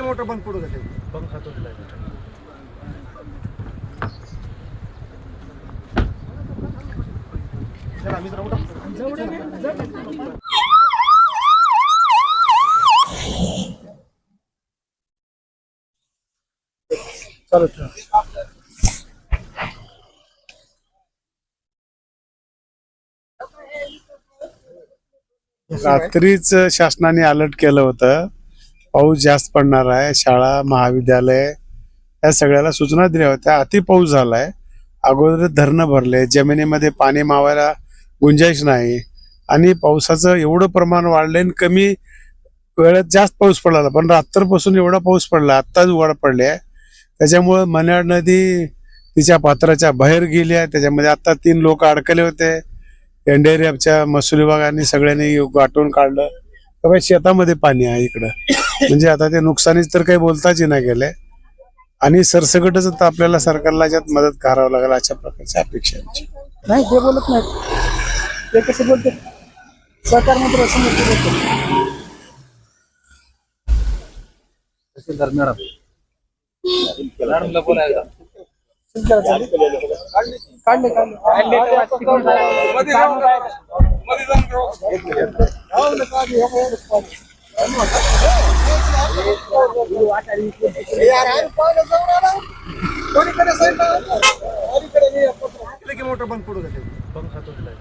की मोटर बंद पडू मित्र उठा. चालू ठेवा. रात्रीच शासनाने अलर्ट केलं होतं पाऊस जास्त पडणार आहे शाळा महाविद्यालय या सगळ्याला सूचना दिल्या होत्या. अति पाऊस झालाय. अगोदर धरणं भरले जमिनीमध्ये पाणी मावायला गुंजाईश नाही आणि पावसाचं एवढं प्रमाण वाढलंय आणि कमी वेळेत जास्त पाऊस पडला. पण रात्रपासून एवढा पाऊस पडला आत्ताच उघड पडले आहे. त्याच्यामुळं मन्याड नदी तिच्या पात्राच्या बाहेर गेली आहे. त्याच्यामध्ये आता तीन लोक अडकले होते. एनडीआरएफच्या महसूल विभागाने सगळ्यांनी गाठून काढलं. तर शेतामध्ये पाणी आहे इकडं. म्हणजे आता ते नुकसानीच तर काही बोलताच नाही गेले. आणि सरसकटच आता आपल्याला सरकारला याच्यात मदत करावं लागेल अशा प्रकारची अपेक्षा आमची. नाही ते बोलत नाहीत. ते कसे बोलते सरकार मंत्री समोर ते बोलते काढले मोटर बंद पडू जाते पंखा तुटलाय